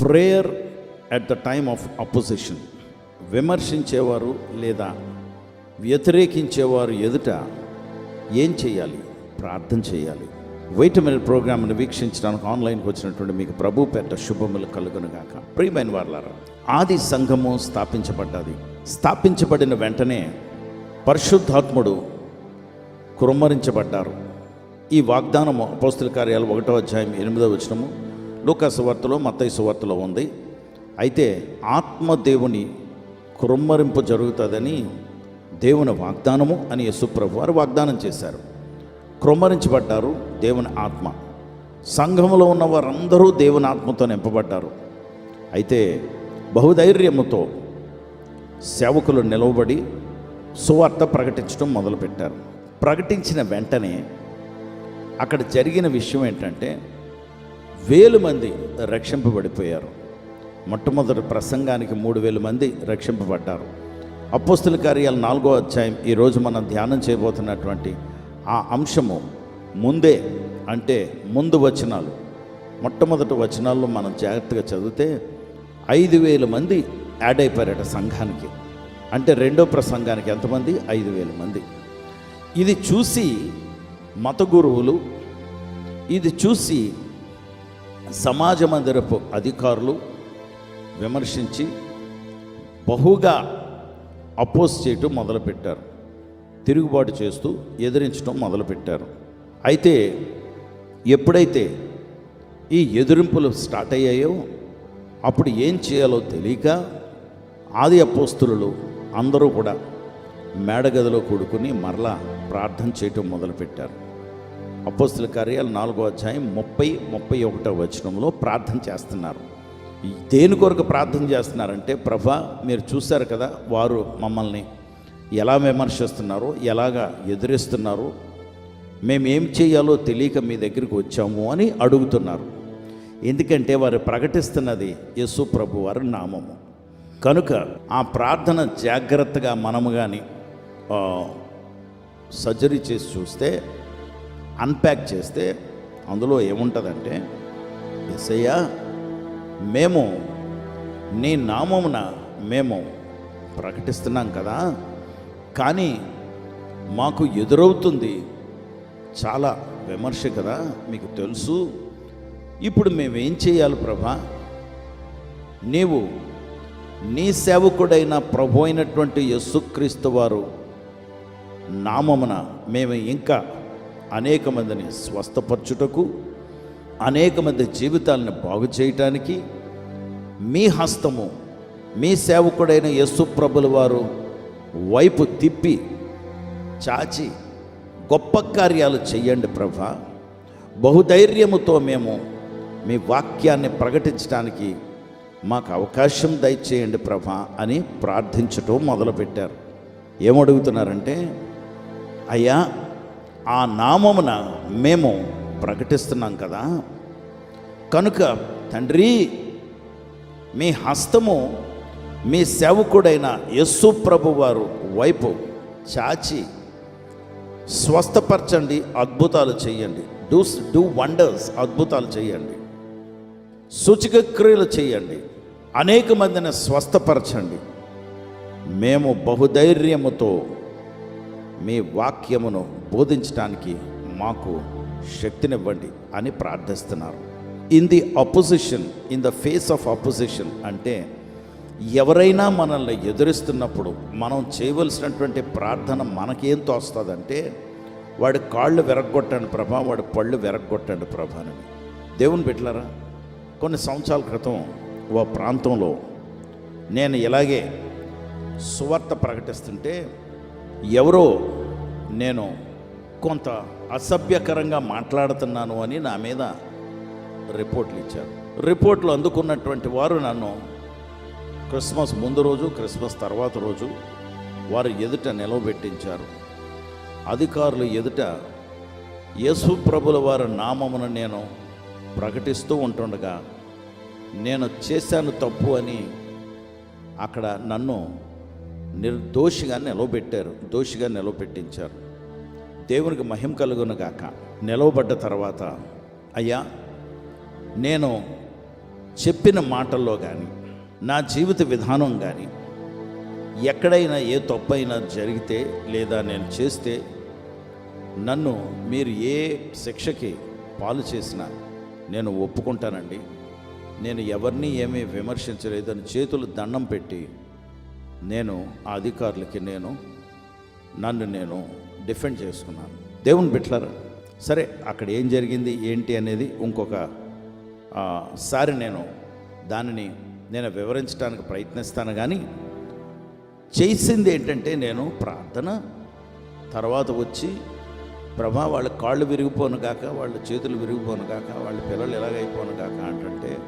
Prayer at the time of opposition విమర్శించేవారు లేదా వ్యతిరేకించేవారు ఎదుట ఏం చేయాలి? ప్రార్థన చేయాలి. వైటమిన్ ప్రోగ్రామ్ను వీక్షించడానికి ఆన్లైన్కి వచ్చినటువంటి మీకు ప్రభు పెద్ద శుభములు కలుగునుగాక. ప్రియమైన వార్లారా ఆది సంఘము స్థాపించబడ్డది. స్థాపించబడిన వెంటనే పరిశుద్ధాత్ముడు కురుమరించబడ్డారు. ఈ వాగ్దానము అపోస్తుల కార్యాలు ఒకటో అధ్యాయం ఎనిమిదో వచనము లూకాసువార్తలో వార్తలో మత్తయి ఉంది. అయితే ఆత్మదేవుని కృమ్మరింపు జరుగుతుందని దేవుని వాగ్దానము అని యశుప్రభు వారు వాగ్దానం చేశారు. క్రొమ్మరించబడ్డారు దేవుని ఆత్మ. సంఘంలో ఉన్న వారందరూ దేవుని ఆత్మతో నింపబడ్డారు. అయితే బహుధైర్యముతో సేవకులు నిలవబడి సువార్త ప్రకటించడం మొదలుపెట్టారు. ప్రకటించిన వెంటనే అక్కడ జరిగిన విషయం ఏంటంటే వేలు మంది రక్షింపబడిపోయారు. మొట్టమొదటి ప్రసంగానికి మూడు వేల మంది రక్షింపబడ్డారు. అపోస్తుల కార్యాలు నాలుగో అధ్యాయం ఈరోజు మనం ధ్యానం చేయబోతున్నటువంటి ఆ అంశము ముందే అంటే ముందు వచనాలు. మొట్టమొదటి వచనాల్లో మనం జాగ్రత్తగా చదివితే ఐదు వేల మంది యాడ్ అయిపోయారట సంఘానికి. అంటే రెండో ప్రసంగానికి ఎంతమంది ఐదు వేల మంది. ఇది చూసి మత గురువులు ఇది చూసి సమాజ మందిరపు అధికారులు విమర్శించి బహుగా అపోజ్ చేయటం మొదలుపెట్టారు. తిరుగుబాటు చేస్తూ ఎదిరించడం మొదలుపెట్టారు. అయితే ఎప్పుడైతే ఈ ఎదిరింపులు స్టార్ట్ అయ్యాయో అప్పుడు ఏం చేయాలో తెలియక ఆది అపోస్తులు అందరూ కూడా మేడగదిలో కూడుకుని మరలా ప్రార్థన చేయటం మొదలుపెట్టారు. అపోస్తుల కార్యాలు నాలుగో అధ్యాయం ముప్పై ముప్పై ఒకటో వచనంలో ప్రార్థన చేస్తున్నారు. దేని కొరకు ప్రార్థన చేస్తున్నారంటే ప్రభా మీరు చూశారు కదా వారు మమ్మల్ని ఎలా విమర్శిస్తున్నారో ఎలాగా ఎదురిస్తున్నారో మేము ఏం చేయాలో తెలియక మీ దగ్గరికి వచ్చాము అని అడుగుతున్నారు. ఎందుకంటే వారు ప్రకటిస్తున్నది యేసు ప్రభు వారి నామము. కనుక ఆ ప్రార్థన జాగ్రత్తగా మనము కానీ సర్జరీ చేసి చూస్తే అన్ప్యాక్ చేస్తే అందులో ఏముంటుందంటే ఎస్ఐయా మేము నీ నామమున మేము ప్రకటిస్తున్నాం కదా కానీ మాకు ఎదురవుతుంది చాలా విమర్శ కదా మీకు తెలుసు. ఇప్పుడు మేమేం చేయాలి ప్రభా? నీవు నీ సేవకుడైన ప్రభు అయినటువంటి యస్సుక్రీస్తు వారు నామమున మేము ఇంకా అనేక మందిని స్వస్థపరచుటకు అనేక మంది జీవితాలను బాగు చేయటానికి మీ హస్తము మీ సేవకుడైన యస్సు ప్రభుల వారు వైపు తిప్పి చాచి గొప్ప కార్యాలు చెయ్యండి ప్రభా. బహుధైర్యముతో మేము మీ వాక్యాన్ని ప్రకటించడానికి మాకు అవకాశం దయచేయండి ప్రభా అని ప్రార్థించటం మొదలుపెట్టారు. ఏమడుగుతున్నారంటే అయ్యా ఆ నామమున మేము ప్రకటిస్తున్నాం కదా. కనుక తండ్రి మీ హస్తము మీ సేవకుడైన యస్సు ప్రభు వారు వైపు చాచి స్వస్థపరచండి అద్భుతాలు చేయండి. డూ డూ వండర్స్ అద్భుతాలు చేయండి. సూచిక క్రియలు చేయండి. అనేక మందిని స్వస్థపరచండి. మేము బహుధైర్యముతో మీ వాక్యమును బోధించడానికి మాకు శక్తినివ్వండి అని ప్రార్థిస్తున్నారు. In the opposition in the face of opposition అంటే ఎవరైనా మనల్ని ఎదురిస్తున్నప్పుడు మనం చేయవలసినటువంటి ప్రార్థన మనకేం తోస్తుందంటే వాడి కాళ్ళు విరగొట్టండి ప్రభా వాడి పళ్ళు విరగొట్టండి ప్రభాని దేవుని పెట్టారా కొన్ని సంవత్సరాల క్రితం ఓ ప్రాంతంలో నేను ఇలాగే సువార్త ప్రకటిస్తుంటే ఎవరో నేను కొంత అసభ్యకరంగా మాట్లాడుతున్నాను అని నా మీద రిపోర్ట్లు ఇచ్చారు. రిపోర్ట్లు అందుకున్నటువంటి వారు నన్ను క్రిస్మస్ ముందు రోజు క్రిస్మస్ తర్వాత రోజు వారు ఎదుట నిలవబెట్టించారు. అధికారులు ఎదుట యేసు ప్రభుల వారి నామమును నేను ప్రకటిస్తూ ఉంటుండగా నేను చేశాను తప్పు అని అక్కడ నన్ను నిర్దోషిగా నిలవబెట్టారు దోషిగా నిలవబెట్టించారు దేవునికి మహిమ కలుగునగాక నిలవబడ్డ తర్వాత అయ్యా నేను చెప్పిన మాటల్లో కానీ నా జీవిత విధానం కానీ ఎక్కడైనా ఏ తప్పైనా జరిగితే లేదా నేను చేస్తే నన్ను మీరు ఏ శిక్షకి పాలు చేసినా నేను ఒప్పుకుంటానండి. నేను ఎవరిని ఏమీ విమర్శించలేదని చేతులు దండం పెట్టి నేను ఆ అధికారులకి నేను నన్ను నేను డిఫెండ్ చేసుకున్నాను. దేవుని బిట్లారా సరే అక్కడ ఏం జరిగింది ఏంటి అనేది ఇంకొక సారి నేను దానిని నేను వివరించడానికి ప్రయత్నిస్తాను కానీ చేసింది ఏంటంటే నేను ప్రార్థన తర్వాత వచ్చి ప్రభా వాళ్ళ కాళ్ళు విరిగిపోను కాక వాళ్ళ చేతులు విరిగిపోను కాక వాళ్ళ పిల్లలు ఎలాగైపోను కాక అంటే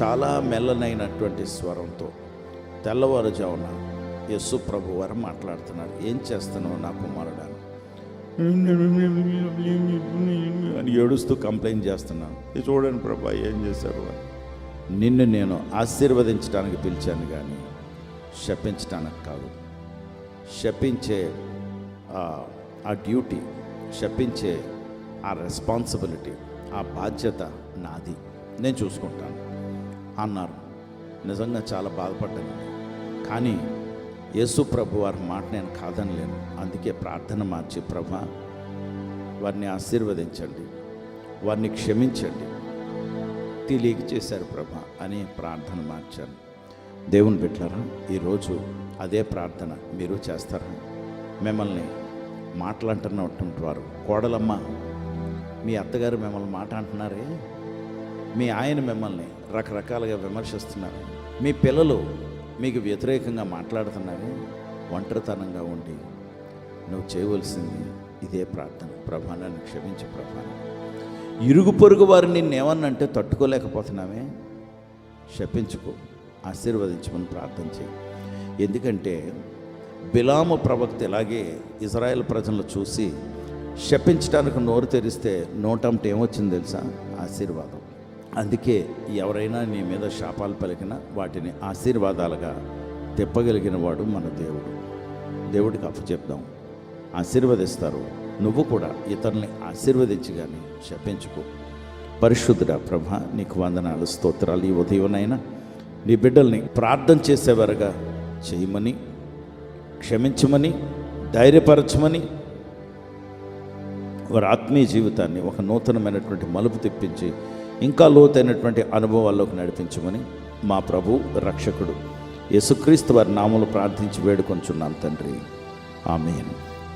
చాలా మెల్లనైనటువంటి స్వరంతో తెల్లవారుజామున యస్సు ప్రభు వారు మాట్లాడుతున్నారు. ఏం చేస్తున్నావు నా కుమారుడా? అని ఏడుస్తూ కంప్లైంట్ చేస్తున్నాను. ఇది చూడండి ప్రభా ఏం చేశారు. నిన్ను నేను ఆశీర్వదించడానికి పిలిచాను కానీ శపించడానికి కాదు. శపించే ఆ- ఆ డ్యూటీ శపించే ఆ రెస్పాన్సిబిలిటీ ఆ బాధ్యత నాది. నేను చూసుకుంటాను. అన్నారు. నిజంగా చాలా బాధపడ్డాను. కానీ యేసు ప్రభు వారి మాట నేను కాదనలేను. అందుకే ప్రార్థన మార్చి ప్రభ వారిని ఆశీర్వదించండి. వారిని క్షమించండి. తెలియక చేశారు ప్రభ అని ప్రార్థన మార్చాను. దేవుని పెట్టారా ఈరోజు అదే ప్రార్థన మీరు చేస్తారా? మిమ్మల్ని మాట్లాడుతున్నటువంటి వారు కోడలమ్మ మీ అత్తగారు మిమ్మల్ని మాట అంటున్నారే? మీ ఆయన మిమ్మల్ని రకరకాలుగా విమర్శిస్తున్నారు. మీ పిల్లలు మీకు వ్యతిరేకంగా మాట్లాడుతున్నారు ఒంటరితనంగా ఉండి నువ్వు చేయవలసింది ఇదే ప్రార్థన. ప్రభానాన్ని క్షమించు ఇరుగు పొరుగు వారిని నేనేమన్నంటే తట్టుకోలేకపోతున్నామే శపించుకో ఆశీర్వదించమని ప్రార్థన చేయి. ఎందుకంటే బిలాము ప్రవక్త ఇలాగే ఇజ్రాయెల్ ప్రజలను చూసి శపించడానికి నోరు తెరిస్తే నోటంటే ఏమొచ్చింది తెలుసా? ఆశీర్వాదం. అందుకే ఎవరైనా నీ మీద శాపాలు పలికినా వాటిని ఆశీర్వాదాలుగా తిప్పగలిగిన వాడు మన దేవుడు. దేవుడికి అప్పచెప్దాం ఆశీర్వదిస్తారు. నువ్వు కూడా ఇతరుల్ని ఆశీర్వదించి కానీ శపించుకో. పరిశుద్ధుడ ప్రభ నీకు వందనాలు స్తోత్రాలు ఈ ఉదయనైనా నీ బిడ్డల్ని ప్రార్థన చేసేవారుగా చేయమని క్షమించమని ధైర్యపరచమని. వారి ఆత్మీయ జీవితాన్ని ఒక నూతనమైనటువంటి మలుపు తెప్పించి ఇంకా లోతైనటువంటి అనుభవాల్లోకి నడిపించమని మా ప్రభు రక్షకుడు యేసుక్రీస్తు వారి నామలు ప్రార్థించి వేడుకొంచున్నాను తండ్రి. ఆమెను.